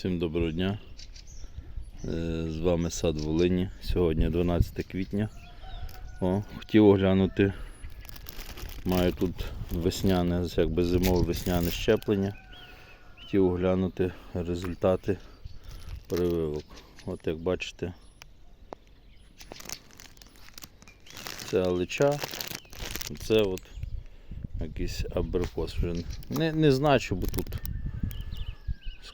Всім доброго дня. Е, З вами сад Волині. Сьогодні 12 квітня. О, хотів оглянути. Маю тут весняне, якби зимове весняне щеплення. Хотів оглянути результати прививок. От як бачите, це алича, це от якийсь абрикос. Вже не, не значу, бо тут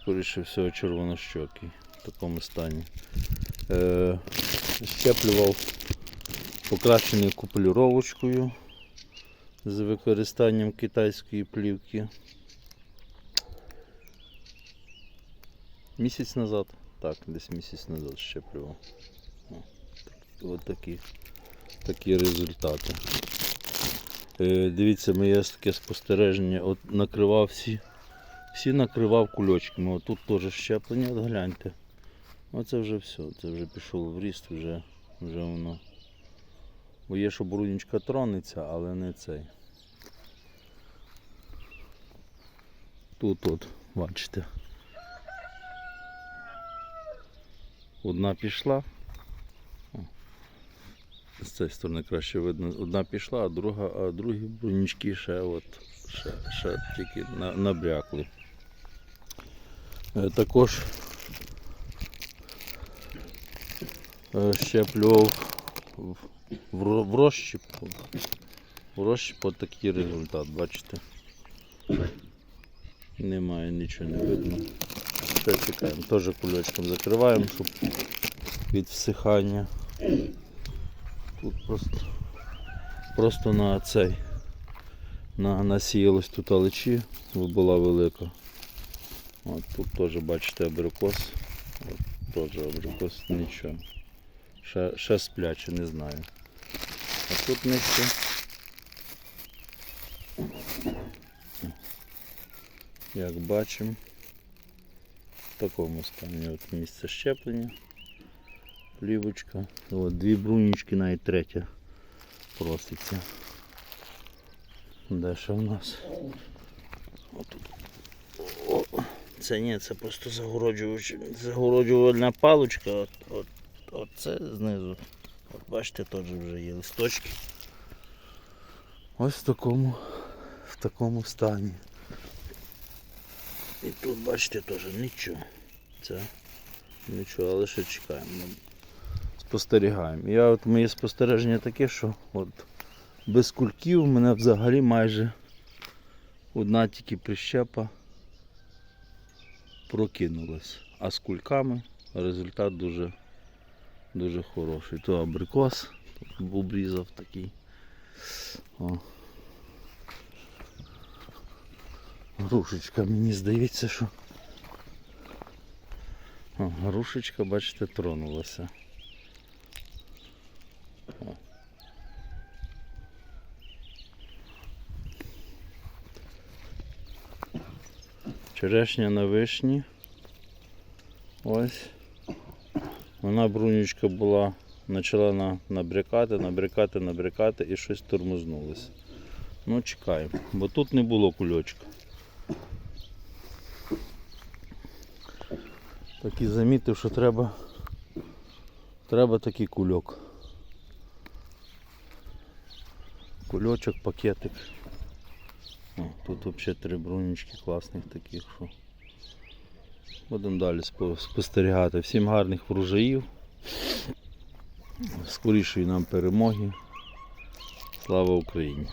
скоріше всього червонощокий в такому стані. Е, щеплював покращеною купулюровочкою з використанням китайської плівки. Місяць назад, так, десь місяць назад щеплював. О, Ось такі, такі результати. Е, дивіться, моє таке спостереження. От накривав всі всі накривав кульочками. Тут теж щеплення, от гляньте. Оце вже все, це вже пішов в ріст, вже, вже воно. Бо є, що брунічка тронеться, але не цей. Тут от, бачите. Одна пішла. О, З цієї сторони краще видно. Одна пішла, а друга, а другі брунічки ще от ще, ще тільки на- набрякли. Е, Також е, щеплював в, в, в от такий результат, бачите? Немає нічого не видно. Ще чекаємо. Теж кульочком закриваємо, щоб від всихання. Тут просто, просто на цей на, насіялось тут алечі, бо була велика. От тут теж бачите абрикос. От теж абрикос нічого. Ще, ще спляче, не знаю. А тут нижче. Як бачимо, в такому стані от місце щеплення. Плівочка. От, дві брунічки, навіть третя проситься. Де ще в нас? Отут. Це ні, це просто загороджувальна паличка. От, от, от це знизу. От бачите, теж вже є листочки. Ось в такому, в такому стані. І тут бачите теж нічого. Це нічого, але ще чекаємо. Спостерігаємо. Я от моє спостереження таке, що от без кульків у мене взагалі майже одна тільки прищепа прокинулась. А з кульками результат дуже, дуже хороший. То абрикос тут обрізав такий. О. Грушечка, мені здається, що. О, грушечка, бачите, тронулася. Черешня на вишні. Ось. Вона брунючка була, почала набрякати, набрякати, набрякати і щось тормознулося. Ну, чекаємо, бо тут не було кульочка. Так і замітив, що треба, треба такий кульок. Кульочок, пакетик. О, тут взагалі три брунічки класних таких, що будемо далі спостерігати. Всім гарних врожаїв, скорішої нам перемоги. Слава Україні!